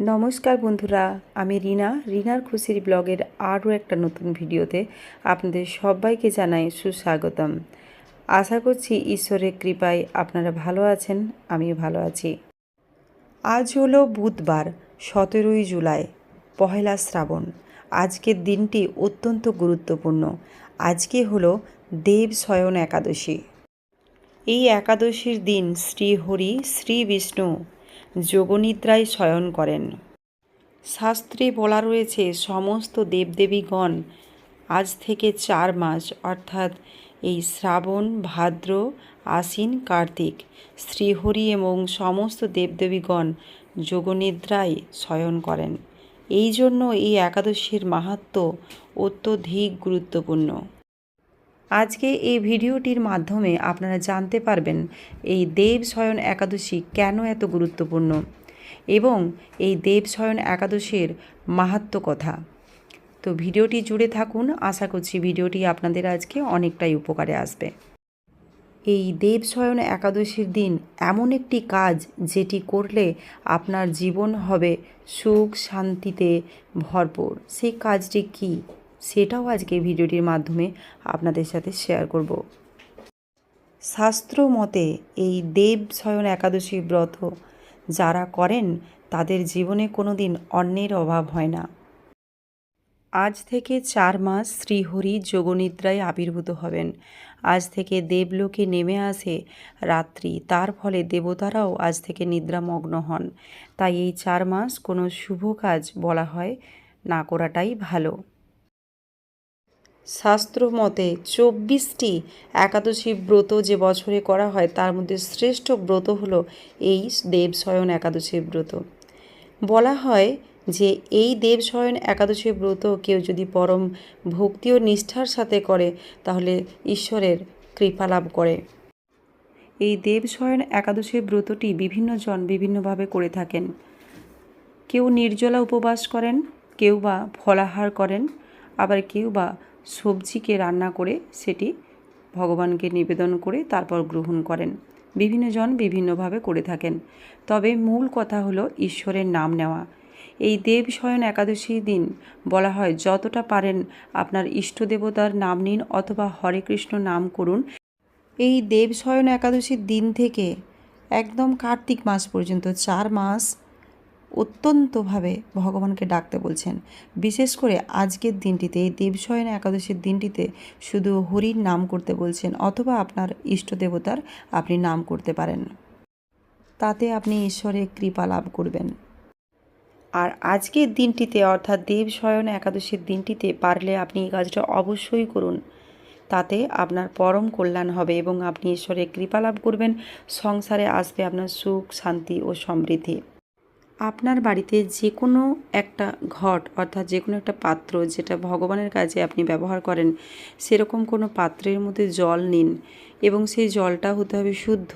নমস্কার বন্ধুরা, আমি রিনা। রিনার খুশির ব্লগের আরও একটা নতুন ভিডিওতে আপনাদের সবাইকে জানাই সুস্বাগতম। আশা করছি ঈশ্বরের কৃপায় আপনারা ভালো আছেন, আমিও ভালো আছি। আজ হলো বুধবার, সতেরোই জুলাই, পহেলা শ্রাবণ। আজকের দিনটি অত্যন্ত গুরুত্বপূর্ণ। আজকে হলো দেব শয়ন একাদশী। এই একাদশীর দিন শ্রীহরি শ্রী বিষ্ণু যোগনিদ্রায় শয়ন করেন। শাস্ত্রে বলা রয়েছে, সমস্ত দেবদেবীগণ আজ থেকে চার মাস, অর্থাৎ এই শ্রাবণ, ভাদ্র, আশ্বিন, কার্তিক, শ্রীহরি এবং সমস্ত দেবদেবীগণ যোগনিদ্রায় শয়ন করেন। এই জন্য এই একাদশীর মাহাত্ম্য অত্যধিক গুরুত্বপূর্ণ। আজকে এই ভিডিওটির মাধ্যমে আপনারা জানতে পারবেন এই দেব শয়ন একাদশী কেন এত গুরুত্বপূর্ণ এবং এই দেব শয়ন একাদশীর মাহাত্ম কথা। তো ভিডিওটি জুড়ে থাকুন, আশা করছি ভিডিওটি আপনাদের আজকে অনেকটাই উপকারে আসবে। এই দেব শয়ন একাদশীর দিন এমন একটি কাজ যেটি করলে আপনার জীবন হবে সুখ শান্তিতে ভরপুর। সেই কাজটি কী? সেটাও আজকে ভিডিওটির মাধ্যমে আপনাদের সাথে শেয়ার করব। শাস্ত্র মতে এই দেব শয়ন একাদশী ব্রত যারা করেন, তাদের জীবনে কোনো দিন অন্যের অভাব হয় না। আজ থেকে চার মাস শ্রীহরি যোগনিদ্রায় আবির্ভূত হবেন। আজ থেকে দেবলোকে নেমে আসে রাত্রি, তার ফলে দেবতারাও আজ থেকে নিদ্রামগ্ন হন। তাই এই চার মাস কোনো শুভ কাজ বলা হয় না করাটাই ভালো। শাস্ত্র মতে চব্বিশটি একাদশী ব্রত যে বছরে করা হয়, তার মধ্যে শ্রেষ্ঠ ব্রত হলো এই দেবশয়ন একাদশী ব্রত। বলা হয় যে এই দেবশয়ন একাদশী ব্রত কেউ যদি পরম ভক্তি ও নিষ্ঠার সাথে করে, তাহলে ঈশ্বরের কৃপা লাভ করে। এই দেবশয়ন একাদশী ব্রতটি বিভিন্ন জন বিভিন্নভাবে করে থাকেন। কেউ নির্জলা উপবাস করেন, কেউ বা ফলাহার করেন, আবার কেউ বা সবজিকে রান্না করে সেটি ভগবানকে নিবেদন করে তারপর গ্রহণ করেন। বিভিন্ন জন বিভিন্নভাবে করে থাকেন। তবে মূল কথা হলো ঈশ্বরের নাম নেওয়া। এই দেব শয়ন একাদশীর দিন বলা হয়, যতটা পারেন আপনার ইষ্ট দেবতার নাম নিন অথবা হরে কৃষ্ণ নাম করুন। এই দেব শয়ন একাদশীর দিন থেকে একদম কার্তিক মাস পর্যন্ত, চার মাস অত্যন্তভাবে ভগবানকে ডাকতে বলছেন। বিশেষ করে আজকের দিনটিতে এই দেবশয়ন একাদশীর দিনটিতে শুধু হরির নাম করতে বলছেন অথবা আপনার ইষ্ট দেবতার আপনি নাম করতে পারেন। তাতে আপনি ঈশ্বরের কৃপা লাভ করবেন। আর আজকের দিনটিতে অর্থাৎ দেবশয়ন একাদশীর দিনটিতে পারলে আপনি এই কাজটা অবশ্যই করুন। তাতে আপনার পরম কল্যাণ হবে এবং আপনি ঈশ্বরের কৃপা লাভ করবেন। সংসারে আসবে আপনার সুখ, শান্তি ও সমৃদ্ধি। আপনার বাড়িতে যে কোনো একটা ঘট অর্থাৎ যে কোনো একটা পাত্র যেটা ভগবানের কাজে আপনি ব্যবহার করেন, সেরকম কোনো পাত্রের মধ্যে জল নিন এবং সেই জলটা হতে হবে শুদ্ধ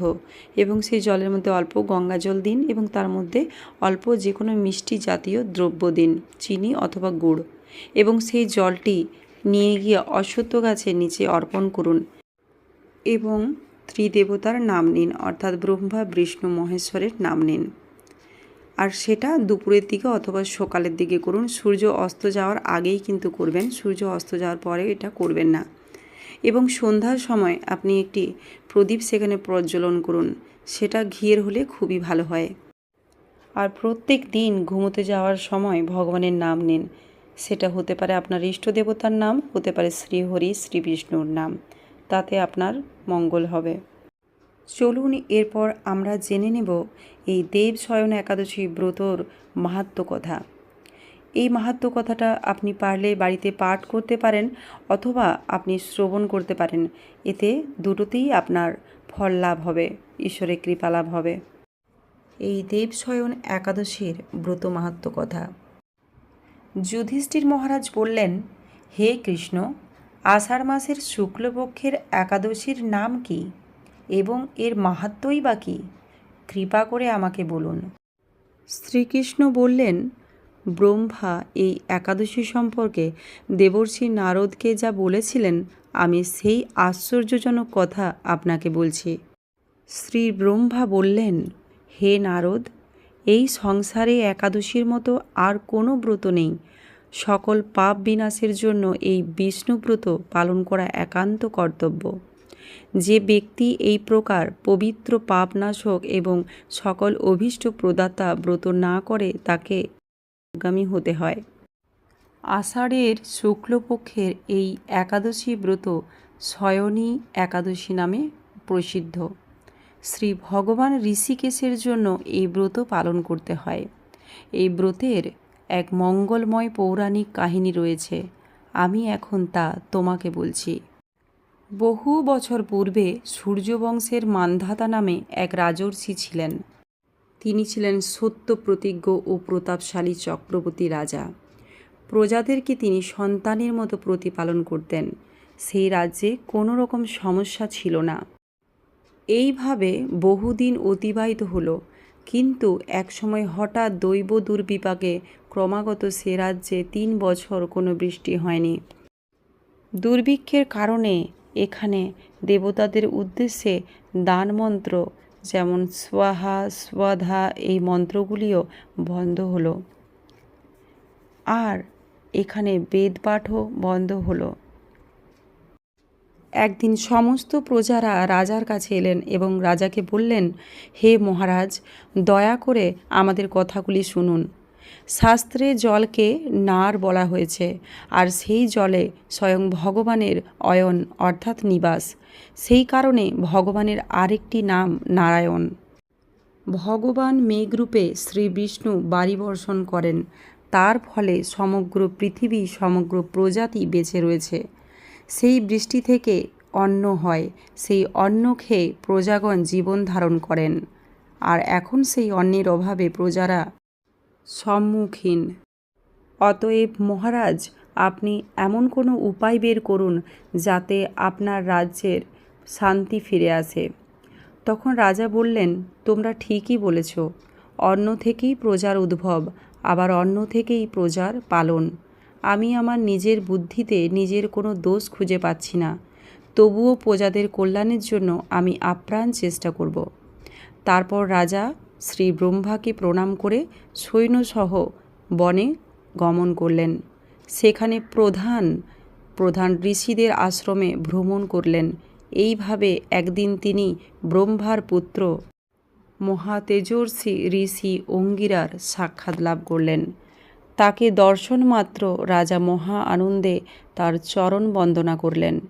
এবং সেই জলের মধ্যে অল্প গঙ্গা জল দিন এবং তার মধ্যে অল্প যে কোনো মিষ্টি জাতীয় দ্রব্য দিন, চিনি অথবা গুড় এবং সেই জলটি নিয়ে গিয়ে অশ্বত্থ গাছের নিচে অর্পণ করুন এবং ত্রিদেবতার নাম নিন অর্থাৎ ব্রহ্মা, বিষ্ণু, মহেশ্বরের নাম নিন। আর সেটা দুপুরের দিকে অথবা সকালের দিকে করুন। সূর্য অস্ত যাওয়ার আগেই কিন্তু করবেন। সূর্য অস্ত যাওয়ার পরে এটা করবেন না। এবং সন্ধ্যার সময় আপনি একটি প্রদীপ সেখানে প্রজ্বলন করুন। সেটা ঘিয়ের হলে খুবই ভালো হয়। আর প্রত্যেক দিন ঘুমোতে যাওয়ার সময় ভগবানের নাম নিন। সেটা হতে পারে আপনার ইষ্ট দেবতার নাম, হতে পারে শ্রীহরি, শ্রীবিষ্ণুর নাম। তাতে আপনার মঙ্গল হবে। চলুন এরপর আমরা জেনে নেব এই দেব শয়ন একাদশী ব্রতর মাহাত্ম কথা। এই মাহাত্ম কথাটা আপনি পারলে বাড়িতে পাঠ করতে পারেন অথবা আপনি শ্রবণ করতে পারেন। এতে দুটোতেই আপনার ফল লাভ হবে, ঈশ্বরের কৃপা লাভ হবে। এই দেব শয়ন একাদশীর ব্রত মাহাত্ম কথা। যুধিষ্ঠির মহারাজ বললেন, হে কৃষ্ণ, আষাঢ় মাসের শুক্লপক্ষের একাদশীর নাম কি? এবং এর মাহাত্মই বা কী? কৃপা করে আমাকে বলুন। শ্রীকৃষ্ণ বললেন, ব্রহ্মা, এই একাদশী সম্পর্কে দেবর্ষি নারদকে যা বলেছিলেন, আমি সেই আশ্চর্যজনক কথা আপনাকে বলছি। শ্রী ব্রহ্মা বললেন, হে নারদ, এই সংসারে একাদশীর মতো আর কোনো ব্রত নেই। সকল পাপ বিনাশের জন্য এই বিষ্ণুব্রত পালন করা একান্ত কর্তব্য। যে ব্যক্তি এই প্রকার পবিত্র পাপনাশক এবং সকল অভীষ্ট প্রদাতা ব্রত না করে, তাকে আগামী হতে হয়। আষাঢ়ের শুক্লপক্ষের এই একাদশী ব্রত শয়নী একাদশী নামে প্রসিদ্ধ। শ্রী ভগবান ঋষিকেশের জন্য এই ব্রত পালন করতে হয়। এই ব্রতের এক মঙ্গলময় পৌরাণিক কাহিনী রয়েছে। আমি এখন তা তোমাকে বলছি। বহু বছর পূর্বে সূর্যবংশের মান্ধাতা নামে এক রাজর্ষি ছিলেন। তিনি ছিলেন সত্য প্রতিজ্ঞ ও প্রতাপশালী চক্রবর্তী রাজা। প্রজাদেরকে তিনি সন্তানের মতো প্রতিপালন করতেন। সেই রাজ্যে কোনো রকম সমস্যা ছিল না। এইভাবে বহুদিন অতিবাহিত হলো, কিন্তু একসময় হঠাৎ দৈব দুর্বিপাকে ক্রমাগত সে রাজ্যে তিন বছর কোনো বৃষ্টি হয়নি। দুর্ভিক্ষের কারণে এখানে দেবতাদের উদ্দেশ্যে দান মন্ত্র যেমন স্বাহা, স্বাধা এই মন্ত্রগুলিও বন্ধ হলো। আর এখানে বেদ পাঠও বন্ধ হলো। একদিন সমস্ত প্রজারা রাজার কাছে এলেন এবং রাজাকে বললেন, হে মহারাজ, দয়া করে আমাদের কথাগুলি শুনুন। শাস্ত্রে জলকে নার বলা হয়েছে, আর সেই জলে স্বয়ং ভগবানের অয়ন অর্থাৎ নিবাস। সেই কারণে ভগবানের আরেকটি নাম নারায়ণ। ভগবান মেঘরূপে শ্রী বিষ্ণু বাড়ি বর্ষণ করেন। তার ফলে সমগ্র পৃথিবী, সমগ্র প্রজাতি বেঁচে রয়েছে। সেই বৃষ্টি থেকে অন্ন হয়, সেই অন্ন খেয়ে প্রজাগণ জীবন ধারণ করেন। আর এখন সেই অন্নের অভাবে প্রজারা সম্মুখীন। অতএব মহারাজ, আপনি এমন কোনো উপায় বের করুন যাতে আপনার রাজ্যের শান্তি ফিরে আসে। তখন রাজা বললেন, তোমরা ঠিকই বলেছ। অন্ন থেকেই প্রজার উদ্ভব, আবার অন্ন থেকেই প্রজার পালন। আমি আমার নিজের বুদ্ধিতে নিজের কোনো দোষ খুঁজে পাচ্ছি না। তবুও প্রজাদের কল্যাণের জন্য আমি আপ্রাণ চেষ্টা করব। তারপর রাজা শ্রী ব্রহ্মাকে প্রণাম করে সৈন্যসহ বনে গমন করলেন। সেখানে প্রধান প্রধান ঋষিদের আশ্রমে ভ্রমণ করলেন। এইভাবে একদিন তিনি ব্রহ্মার পুত্র মহাতেজর্ষি ঋষি অঙ্গিরার সাক্ষাৎ লাভ করলেন। তাকে দর্শন মাত্র রাজা মহা আনন্দে তার চরণ বন্দনা করলেন।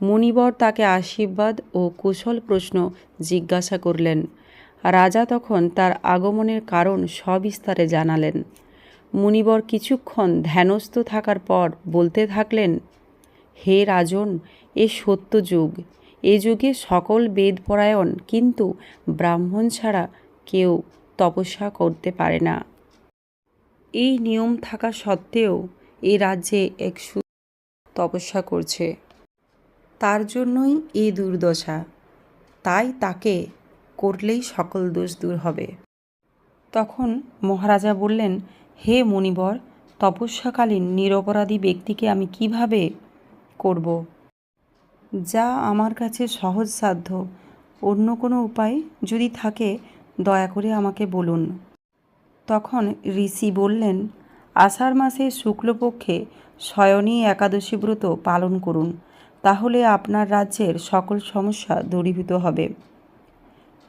মুনিবর তাকে আশীর্বাদ ও কুশল প্রশ্ন জিজ্ঞাসা করলেন। রাজা তখন তার আগমনের কারণ সবিস্তারে জানালেন। মুনিবর কিছুক্ষণ ধ্যানস্থ থাকার পর বলতে থাকলেন, হে রাজন, এ সত্য যুগ। এ যুগে সকল বেদপরায়ণ কিন্তু ব্রাহ্মণ ছাড়া কেউ তপস্যা করতে পারে না। এই নিয়ম থাকা সত্ত্বেও এ রাজ্যে এক তপস্যা করছে। তার জন্যই এই দুর্দশা। তাই তাকে করলেই সকল দোষ দূর হবে। তখন মহারাজা বললেন, হে মণিবর, তপস্যাকালীন নিরপরাধী ব্যক্তিকে আমি কীভাবে করব? যা আমার কাছে সহজসাধ্য অন্য কোনো উপায় যদি থাকে, দয়া করে আমাকে বলুন। তখন ঋষি বললেন, আষাঢ় মাসে শুক্লপক্ষে শয়নী একাদশী ব্রত পালন করুন। তাহলে আপনার রাজ্যের সকল সমস্যা দূরীভূত হবে।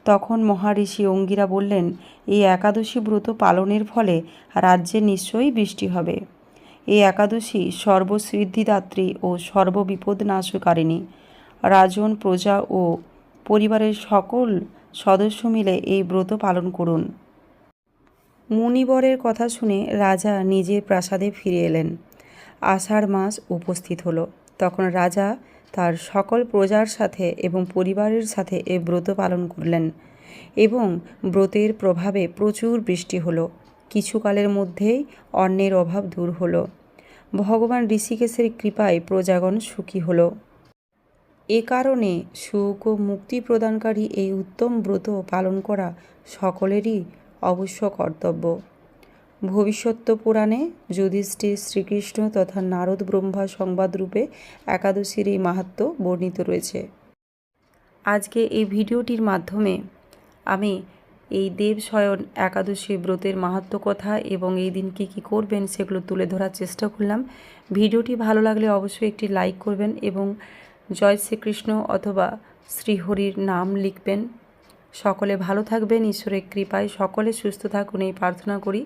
তখন মহারিষি অঙ্গিরা বললেন, এই একাদশী ব্রত পালনের ফলে রাজ্যে নিশ্চয়ই বৃষ্টি হবে। এই একাদশী সর্বসিদ্ধিদাত্রী ও সর্ববিপদনাশকারিণী। রাজন, প্রজা ও পরিবারের সকল সদস্য মিলে এই ব্রত পালন করুন মুনিবরের কথা শুনে রাজা নিজের প্রাসাদে ফিরে এলেন। আষাঢ় মাস উপস্থিত হলো। তখন রাজা তার সকল প্রজার সাথে এবং পরিবারের সাথে এ ব্রত পালন করলেন এবং ব্রতের প্রভাবে প্রচুর বৃষ্টি হলো। কিছুকালের মধ্যেই অন্নের অভাব দূর হলো। ভগবান ঋষিকেশের কৃপায় প্রজাগণ সুখী হলো। এ কারণে সুখ ও মুক্তি প্রদানকারী এই উত্তম ব্রত পালন করা সকলেরই অবশ্য কর্তব্য। ভবিষ্যত্ব পুরাণে যুধিষ্ঠির শ্রীকৃষ্ণ তথা নারদ ব্রহ্মা সংবাদরূপে একাদশীর এই মাহাত্ম বর্ণিত রয়েছে। আজকে এই ভিডিওটির মাধ্যমে আমি এই দেব শয়ন একাদশী ব্রতের মাহাত্ম্য কথা এবং এই দিন কী কী করবেন সেগুলো তুলে ধরার চেষ্টা করলাম। ভিডিওটি ভালো লাগলে অবশ্যই একটি লাইক করবেন এবং জয় শ্রীকৃষ্ণ অথবা শ্রীহরির নাম লিখবেন। সকলে ভালো থাকবেন, ঈশ্বরের কৃপায় সকলে সুস্থ থাকুন, এই প্রার্থনা করি।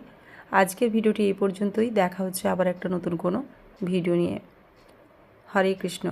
আজকের ভিডিওটি এই পর্যন্তই। দেখা হচ্ছে আবার একটা নতুন কোনো ভিডিও নিয়ে। হরে কৃষ্ণ।